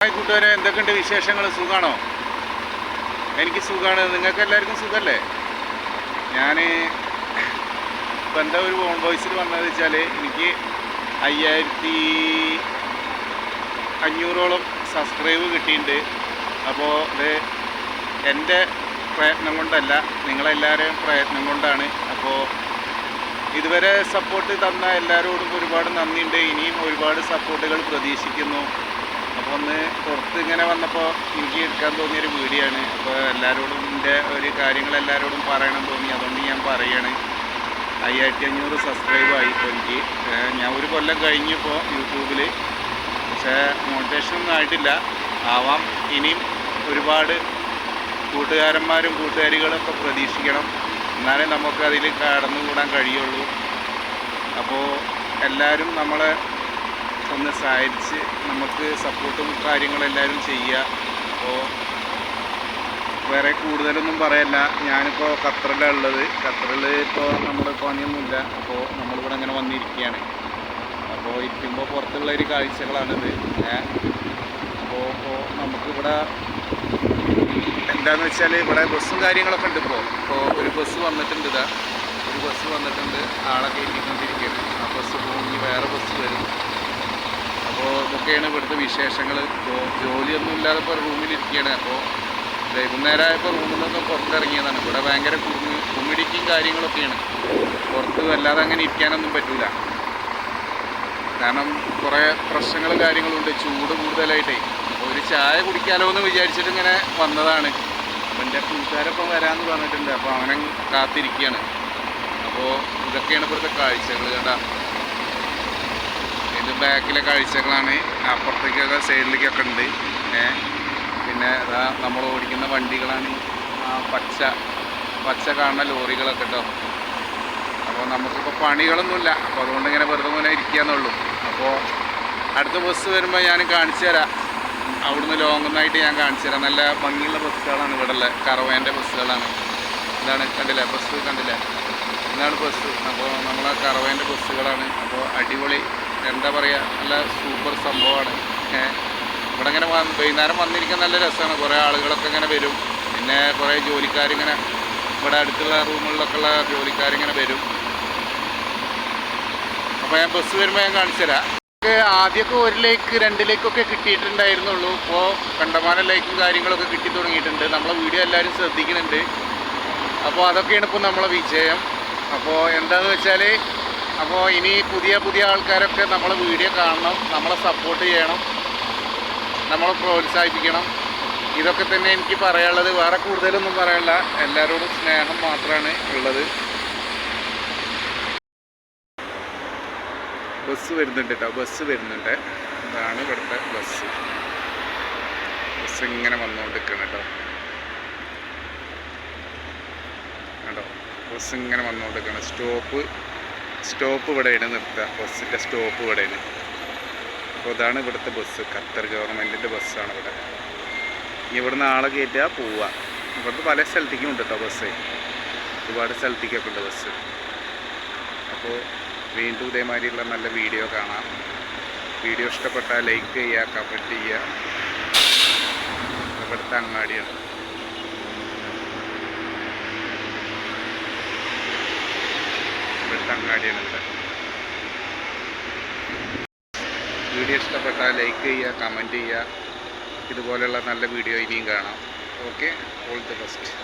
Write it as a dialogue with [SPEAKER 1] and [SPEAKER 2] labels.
[SPEAKER 1] Hi കൂട്ടുകാരെ എന്തൊക്കെയുണ്ട് വിശേഷങ്ങൾ സുഖമാണോ എനിക്ക് സുഖമാണ് നിങ്ങൾക്ക് എല്ലാവർക്കും സുഖമല്ലേ ഞാൻ ഇപ്പം എന്താ ഒരു ഓൺ വോയിസിൽ വന്നത് വെച്ചാൽ എനിക്ക് അയ്യായിരത്തി അഞ്ഞൂറോളം സബ്സ്ക്രൈബ് കിട്ടിയിട്ടുണ്ട്. അപ്പോൾ ഇത് എന്റെ പ്രയത്നം കൊണ്ടല്ല നിങ്ങളെല്ലാവരെയും പ്രയത്നം കൊണ്ടാണ്. അപ്പോൾ ഇതുവരെ സപ്പോർട്ട് തന്ന എല്ലാവരോടും ഒരുപാട് നന്ദിയുണ്ട്. ഇനിയും ഒരുപാട് സപ്പോർട്ടുകൾ പ്രതീക്ഷിക്കുന്നു. അപ്പോൾ ഒന്ന് പുറത്ത് ഇങ്ങനെ വന്നപ്പോൾ എനിക്ക് എടുക്കാൻ തോന്നിയൊരു വീഡിയോ ആണ് അപ്പോൾ എല്ലാവരോടും എന്റെ ഒരു കാര്യങ്ങൾ എല്ലാവരോടും പറയണം തോന്നി. അതുകൊണ്ട് ഞാൻ പറയുകയാണ് അയ്യായിരത്തി അഞ്ഞൂറ് സബ്സ്ക്രൈബ് ആയി ഇപ്പോൾ എനിക്ക്. ഞാൻ ഒരു കൊല്ലം കഴിഞ്ഞിപ്പോൾ യൂട്യൂബിൽ പക്ഷേ മോട്ടിവേഷൻ ഒന്നും ആയിട്ടില്ല. ആവാം. ഇനിയും ഒരുപാട് കൂട്ടുകാരന്മാരും കൂട്ടുകാരികളും ഒക്കെ പ്രതീക്ഷിക്കണം. എന്നാലേ നമുക്ക് അതിൽ കടന്നുകൂടാൻ കഴിയുള്ളൂ. അപ്പോൾ എല്ലാവരും നമ്മളെ ഒന്ന് സഹായിച്ച് നമുക്ക് സപ്പോർട്ടും കാര്യങ്ങളും എല്ലാവരും ചെയ്യുക. അപ്പോൾ വേറെ കൂടുതലൊന്നും പറയല്ല. ഞാനിപ്പോൾ ഖത്തറിലാണ് ഉള്ളത്. ഖത്തറിൽ ഇപ്പോൾ നമ്മൾ പണിയൊന്നുമില്ല. അപ്പോൾ നമ്മളിവിടെ അങ്ങനെ വന്നിരിക്കുകയാണ്. അപ്പോൾ ഇരിക്കുമ്പോൾ പുറത്തുള്ള ഒരു കാഴ്ചകളാണിത്. അപ്പോൾ ഇപ്പോൾ നമുക്കിവിടെ എന്താണെന്ന് വെച്ചാൽ ഇവിടെ ബസ്സും കാര്യങ്ങളൊക്കെ ഉണ്ട് ഇപ്പോൾ ഇപ്പോൾ ഒരു ബസ് വന്നിട്ടുണ്ട് ഇതാ. ഒരു ബസ് വന്നിട്ടുണ്ട്. ആളൊക്കെ കയറ്റിക്കൊണ്ടിരിക്കുകയാണ് ആ ബസ് പോകുമെങ്കിൽ വേറെ ബസ് വരും അപ്പോൾ ഇതൊക്കെയാണ് ഇവിടുത്തെ വിശേഷങ്ങൾ ജോലിയൊന്നും ഇല്ലാതെ ഇപ്പോൾ റൂമിലിരിക്കുകയാണ് അപ്പോൾ വൈകുന്നേരമായപ്പോൾ റൂമിൽ നിന്നൊക്കെ പുറത്തിറങ്ങിയതാണ്. ഇവിടെ ഭയങ്കര കുമി കുമിടിക്കും കാര്യങ്ങളൊക്കെയാണ്. പുറത്ത് വല്ലാതെ അങ്ങനെ ഇരിക്കാനൊന്നും പറ്റില്ല കാരണം കുറേ പ്രശ്നങ്ങൾ കാര്യങ്ങളുണ്ട് ചൂട് കൂടുതലായിട്ടേ. ഒരു ചായ കുടിക്കാലോ എന്ന് വിചാരിച്ചിട്ട് ഇങ്ങനെ വന്നതാണ്. അപ്പം എന്റെ കൂട്ടുകാരൊപ്പം വരാമെന്ന് പറഞ്ഞിട്ടുണ്ട്. അപ്പോൾ അവനെ കാത്തിരിക്കുകയാണ് അപ്പോൾ ഇതൊക്കെയാണ് ഇവിടുത്തെ കാഴ്ചകൾ കേട്ടാ ഇത് ബാക്കിലെ കാഴ്ചകളാണ്. അപ്പുറത്തേക്കൊക്കെ സൈഡിലേക്കൊക്കെ ഉണ്ട്. പിന്നെ ഇതാ നമ്മൾ ഓടിക്കുന്ന വണ്ടികളാണ് പച്ച പച്ച കാണുന്ന ലോറികളൊക്കെ കേട്ടോ അപ്പോൾ നമുക്കിപ്പോൾ പണികളൊന്നുമില്ല. അപ്പോൾ അതുകൊണ്ട് ഇങ്ങനെ വെറുതെ ഇങ്ങനെ ഇരിക്കുകയെന്നുള്ളൂ. അപ്പോൾ അടുത്ത ബസ് വരുമ്പോൾ ഞാൻ കാണിച്ചു തരാം. അവിടുന്ന് ലോങ്ങൊന്നായിട്ട് ഞാൻ കാണിച്ചു തരാം. നല്ല ഭംഗിയുള്ള ബസ്സുകളാണ് ഇവിടെ ഉള്ള കറവേന്റെ ബസ്സുകളാണ് ഇതാണ് കണ്ടില്ലേ? ബസ് കണ്ടില്ലേ? ഇതാണ് ബസ് അപ്പോൾ നമ്മളെ കറവേന്റെ ബസ്സുകളാണ് അപ്പോൾ അടിപൊളി എന്താ പറയുക നല്ല സൂപ്പർ സംഭവമാണ്. ഇവിടെ ഇങ്ങനെ വൈകുന്നേരം വന്നിരിക്കാൻ നല്ല രസമാണ് കുറേ ആളുകളൊക്കെ ഇങ്ങനെ വരും. പിന്നെ കുറേ ജോലിക്കാരിങ്ങനെ ഇവിടെ അടുത്തുള്ള റൂമുകളിലൊക്കെ ഉള്ള ജോലിക്കാരിങ്ങനെ വരും. അപ്പോൾ ഞാൻ ബസ് വരുമ്പോൾ ഞാൻ കാണിച്ചു തരാം. ഒക്കെ ആദ്യമൊക്കെ ഒരു ലേക്ക് രണ്ട് ലേക്കൊക്കെ കിട്ടിയിട്ടുണ്ടായിരുന്നുള്ളൂ. ഇപ്പോൾ കണ്ടമാനം ലൈക്കും കാര്യങ്ങളൊക്കെ കിട്ടി തുടങ്ങിയിട്ടുണ്ട്. നമ്മളെ വീഡിയോ എല്ലാവരും ശ്രദ്ധിക്കുന്നുണ്ട്. അപ്പോൾ അതൊക്കെയാണ് ഇപ്പോൾ നമ്മളെ വിജയം. അപ്പോൾ എന്താണെന്ന് വെച്ചാൽ അപ്പോൾ ഇനി പുതിയ പുതിയ ആൾക്കാരൊക്കെ നമ്മളെ വീഡിയോ കാണണം നമ്മളെ സപ്പോർട്ട് ചെയ്യണം നമ്മളെ പ്രോത്സാഹിപ്പിക്കണം. ഇതൊക്കെ തന്നെ എനിക്ക് പറയാനുള്ളത്. വേറെ കൂടുതലൊന്നും പറയാനില്ല എല്ലാവരോടും സ്നേഹം മാത്രമാണ് ഉള്ളത്. ബസ് വരുന്നുണ്ട് കേട്ടോ ബസ് വരുന്നുണ്ട്. ഇതാണ് ഇവിടുത്തെ ബസ് ബസ് ഇങ്ങനെ വന്നുകൊണ്ടിരിക്കണം കേട്ടോ കേട്ടോ ബസ് ഇങ്ങനെ വന്നുകൊണ്ടിരിക്കണം സ്റ്റോപ്പ് സ്റ്റോപ്പ് ഇവിടെയാണ് നിർത്തുക. ബസ്സിന്റെ സ്റ്റോപ്പ് ഇവിടെയാണ് അപ്പോൾ ഇതാണ് ഇവിടുത്തെ ബസ് ഖത്തർ ഗവൺമെന്റിന്റെ ബസ്സാണ് ഇവിടെ. ഇനി ഇവിടുന്ന് ആളെ കയറ്റുക പോവുക. ഇവിടുന്ന് പല സ്ഥലത്തേക്കും ഉണ്ട് കേട്ടോ ബസ് ഒരുപാട് സ്ഥലത്തേക്കൊക്കെ ഉണ്ട് ബസ് അപ്പോൾ വീണ്ടും ഇതേമാതിരിയുള്ള നല്ല വീഡിയോ കാണാം. വീഡിയോ ഇഷ്ടപ്പെട്ടാൽ ലൈക്ക് ചെയ്യുക കമന്റ് ചെയ്യുക. ഇവിടുത്തെ അങ്ങാടിയാണ്. അങ്ങാടിയാണ് വീഡിയോ ഇഷ്ടപ്പെട്ടാൽ ലൈക്ക് ചെയ്യുക കമന്റ് ചെയ്യുക. ഇതുപോലെയുള്ള നല്ല വീഡിയോ ഇനിയും കാണാം. Okay all the best.